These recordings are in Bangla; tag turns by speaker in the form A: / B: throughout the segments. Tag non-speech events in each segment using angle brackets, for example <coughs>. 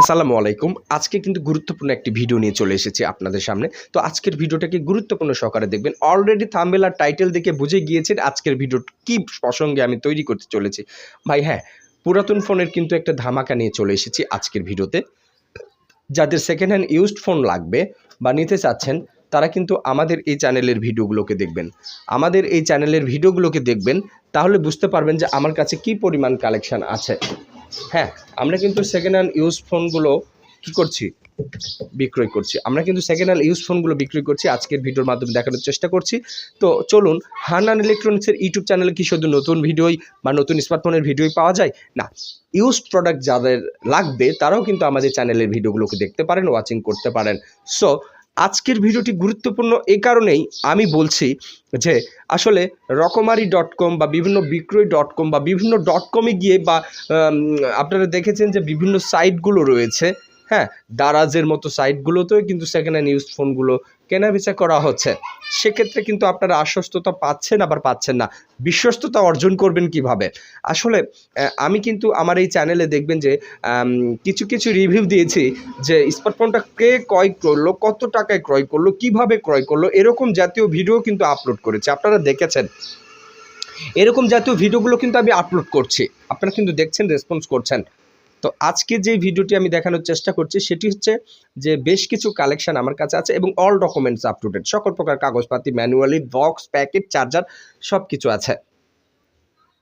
A: আসসালামু আলাইকুম। আজকে কিন্তু গুরুত্বপূর্ণ একটি ভিডিও নিয়ে চলে এসেছি আপনাদের সামনে। তো আজকের ভিডিওটাকে গুরুত্বপূর্ণ সহকারে দেখবেন। অলরেডি থাম্বেল আর টাইটেল দেখে বুঝে গিয়েছেন আজকের ভিডিও কি প্রসঙ্গে আমি তৈরি করতে চলেছি। ভাই হ্যাঁ পুরাতন ফোনের কিন্তু একটা ধামাকা নিয়ে চলে এসেছি আজকের ভিডিওতে। যাদের সেকেন্ড হ্যান্ড ইউজড ফোন লাগবে বা নিতে চাচ্ছেন, তারা কিন্তু আমাদের এই চ্যানেলের ভিডিওগুলোকে দেখবেন। আমাদের এই চ্যানেলের ভিডিওগুলোকে দেখবেন, তাহলে বুঝতে পারবেন যে আমার কাছে কি পরিমাণ কালেকশান আছে। হ্যাঁ আমরা কিন্তু সেকেন্ড হ্যান্ড ইউজ ফোনগুলো কী করছি? বিক্রয় করছি। আমরা কিন্তু সেকেন্ড হ্যান্ড ইউজ ফোনগুলো বিক্রয় করছি। আজকের ভিডিওর মাধ্যমে দেখানোর চেষ্টা করছি। তো চলুন হান্নান ইলেকট্রনিক্সের ইউটিউব চ্যানেলে কি শুধু নতুন ভিডিওই বা নতুন স্মার্টফোনের ভিডিওই পাওয়া যায়? না ইউজ প্রোডাক্ট যাদের লাগবে, তারাও কিন্তু আমাদের চ্যানেলের ভিডিওগুলোকে দেখতে পারেন ওয়াচিং করতে পারেন। সো আজকের ভিডিওটি গুরুত্বপূর্ণ এ কারণেই আমি বলছি যে আসলে রকমারি ডট কম বা বিভিন্ন বিক্রয় ডট কম বা বিভিন্ন ডট কমে গিয়ে বা আপনারা দেখেছেন যে বিভিন্ন সাইটগুলো রয়েছে। হ্যাঁ দারাজের মতো সাইটগুলোতেও কিন্তু সেকেন্ড হ্যান্ড ইউজ ফোনগুলো কেনা বেচা করা হচ্ছে। সেক্ষেত্রে কিন্তু আপনারা আশ্বস্ততা পাচ্ছেন, আবার পাচ্ছেন না। বিশ্বস্ততা অর্জন করবেন কীভাবে? আসলে আমি কিন্তু আমার এই চ্যানেলে দেখবেন যে কিছু কিছু রিভিউ দিয়েছি যে স্মার্টফোনটা কে ক্রয় করল, কত টাকায় ক্রয় করল, কীভাবে ক্রয় করল, এরকম জাতীয় ভিডিও কিন্তু আপলোড করেছে। আপনারা দেখেছেন। এরকম জাতীয় ভিডিওগুলো কিন্তু আমি আপলোড করছি। আপনারা কিন্তু দেখছেন রেসপন্স করছেন। তো আজকে যে ভিডিওটি আমি দেখানোর চেষ্টা করছি, সেটি হচ্ছে যে বেশ কিছু কালেকশন আমার কাছে আছে এবং all documents up to date সকল প্রকার কাগজপাতি ম্যানুয়ালি বক্স প্যাকেট চার্জার সব কিছু আছে।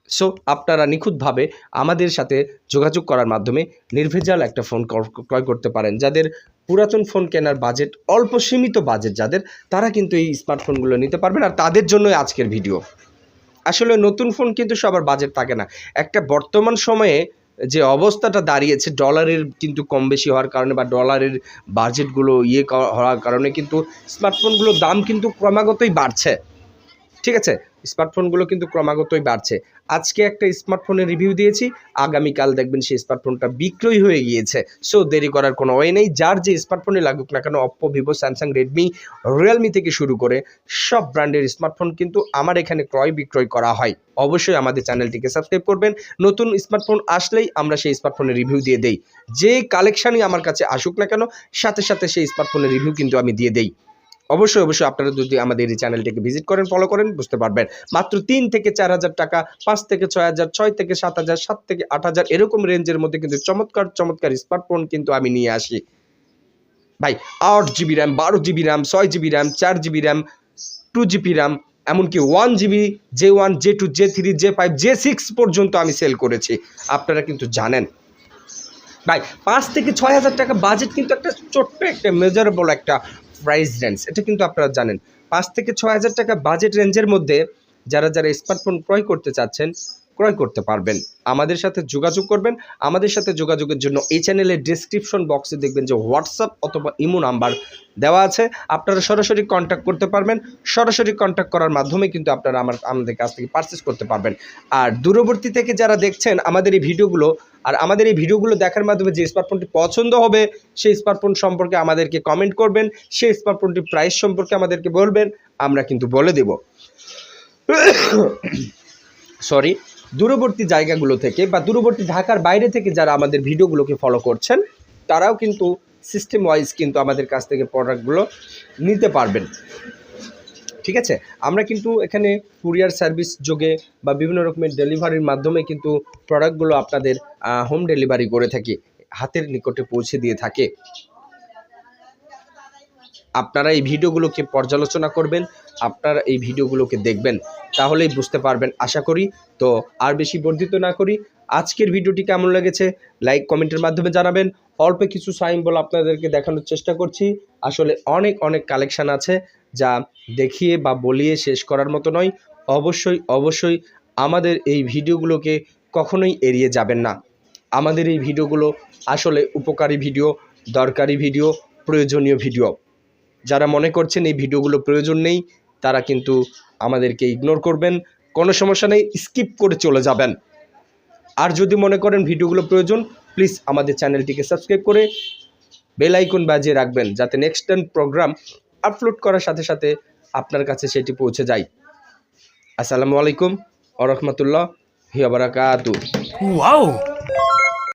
A: সো আপনারা নিখুঁতভাবে আমাদের সাথে যোগাযোগ করার মাধ্যমে নির্ভেজাল একটা ফোন কর- ক্রয় করতে পারেন। যাদের পুরাতন ফোন কেনার বাজেট অল্প সীমিত বাজেট যাদের, তারা কিন্তু এই স্মার্টফোনগুলো নিতে পারবেন আর তাদের জন্যই আজকের ভিডিও আসলে নতুন ফোন কিন্তু সবার বাজেট থাকে না। একটা বর্তমান সময়ে যে অবস্থাটা দাঁড়িয়েছে ডলারের কিন্তু কম বেশি হওয়ার কারণে বা ডলারের বাজেটগুলো ইয়ে হওয়ার কারণে কিন্তু স্মার্টফোনগুলোর দাম কিন্তু ক্রমাগতই বাড়ছে। ঠিক আছে? স্মার্টফোনগুলো কিন্তু ক্রমাগতই বাড়ছে। আজকে একটা স্মার্টফোনের রিভিউ দিয়েছি, আগামীকাল দেখবেন সেই স্মার্টফোনটা বিক্রয় হয়ে গিয়েছে। সো দেরি করার কোনো ওয়ে নেই, যার যে স্মার্টফোনে লাগুক না কেন Oppo Vivo Samsung Redmi Realme থেকে শুরু করে সব ব্র্যান্ডের স্মার্টফোন কিন্তু আমার এখানে ক্রয় বিক্রয় করা হয়। অবশ্যই আমাদের চ্যানেলটিকে সাবস্ক্রাইব করবেন। নতুন স্মার্টফোন আসলেই আমরা সেই স্মার্টফোনের রিভিউ দিয়ে দেই। যে কালেকশানই আমার কাছে আসুক না কেন, সাথে সাথে সেই স্মার্টফোনের রিভিউ কিন্তু আমি দিয়ে দেই। অবশ্যই অবশ্যই আপনারা যদি আমাদের এই চ্যানেলটিকে ভিজিট করেন ফলো করেন, বুঝতে পারবেন। মাত্র তিন থেকে চার হাজার টাকা, পাঁচ থেকে ছয় হাজার, ছয় থেকে সাত হাজার, সাত থেকে আট হাজার, এরকম রেঞ্জের মধ্যে কিন্তু চমৎকার চমৎকার স্মার্টফোন কিন্তু আমি নিয়ে আসি। ভাই, আট জিবি র্যাম বারো জিবি র্যাম ছয় জিবি র্যাম চার GB RAM two GB RAM এমনকি one GB J one J two J three J five J six পর্যন্ত আমি সেল করেছি। আপনারা কিন্তু জানেন। ভাই, পাঁচ থেকে ছয় হাজার টাকা বাজেট কিন্তু একটা ছোট্ট একটা মেজারেবল একটা প্রাইস রেঞ্জ এটা কিন্তু আপনারা জানেন। পাঁচ থেকে ছয় হাজার টাকা বাজেট রেঞ্জের মধ্যে যারা যারা স্মার্টফোন ক্রয় করতে চাচ্ছেন ক্রয় করতে পারবেন। আমাদের সাথে যোগাযোগ করবেন। আমাদের সাথে যোগাযোগের জন্য এই চ্যানেলের ডিসক্রিপশন বক্সে দেখবেন যে হোয়াটসঅ্যাপ অথবা ইমো নাম্বার দেওয়া আছে। আপনারা সরাসরি কন্ট্যাক্ট করতে পারবেন। সরাসরি কন্ট্যাক্ট করার মাধ্যমে কিন্তু আপনারা আমার, আমাদের কাছ থেকে পারচেস করতে পারবেন। আর দূরবর্তী থেকে যারা দেখছেন আমাদের এই ভিডিওগুলো আর আমাদের এই ভিডিওগুলো দেখার মাধ্যমে যে স্মার্টফোনটি পছন্দ হবে, সেই স্মার্টফোন সম্পর্কে আমাদেরকে কমেন্ট করবেন। সেই স্মার্টফোনটির প্রাইস সম্পর্কে আমাদেরকে বলবেন। আমরা কিন্তু বলে দেব। <coughs> সরি দূরবর্তী জায়গাগুলো থেকে বা দূরবর্তী ঢাকার বাইরে থেকে যারা আমাদের ভিডিওগুলোকে ফলো করছেন, তারাও কিন্তু সিস্টেম ওয়াইজ কিন্তু আমাদের কাছ থেকে প্রোডাক্টগুলো নিতে পারবেন। ঠিক আছে? আমরা কিন্তু এখানে কুরিয়ার সার্ভিস যোগে বা বিভিন্ন রকমের ডেলিভারির মাধ্যমে কিন্তু প্রোডাক্টগুলো আপনাদের হোম ডেলিভারি করে থাকি, হাতের নিকটে পৌঁছে দিয়ে থাকে। আপনারা এই ভিডিওগুলোকে পর্যালোচনা করবেন, আপনারা এই ভিডিওগুলোকে দেখবেন, তাহলেই বুঝতে পারবেন। আশা করি তো আর বেশি বর্ধিত না করি। আজকের ভিডিওটি কেমন লেগেছে, লাইক, কমেন্টের মাধ্যমে জানাবেন। অল্প কিছু সাইম্বল আপনাদেরকে দেখানোর চেষ্টা করছি। আসলে অনেক অনেক কালেকশান আছে যা দেখিয়ে বা বলিয়ে শেষ করার মতো নয়। অবশ্যই অবশ্যই আমাদের এই ভিডিওগুলোকে কখনোই এড়িয়ে যাবেন না। আমাদের এই ভিডিওগুলো আসলে উপকারী ভিডিও, দরকারি ভিডিও, প্রয়োজনীয় ভিডিও। যারা মনে করছেন এই ভিডিওগুলো প্রয়োজন নেই, তারা কিন্তু আমাদেরকে ইগনোর করবেন। কোনো সমস্যা নেই স্কিপ করে চলে যাবেন। আর যদি মনে করেন ভিডিওগুলো প্রয়োজন প্লিজ আমাদের চ্যানেলটিকে সাবস্ক্রাইব করে বেল আইকন বাজিয়ে রাখবেন, যাতে নেক্সট টাইম প্রোগ্রাম আপলোড করার সাথে সাথে আপনার কাছে সেটি পৌঁছে যায়। আসসালামু আলাইকুম আ রহমতুল্লাহ হিয়াবারাকাতু
B: Wow!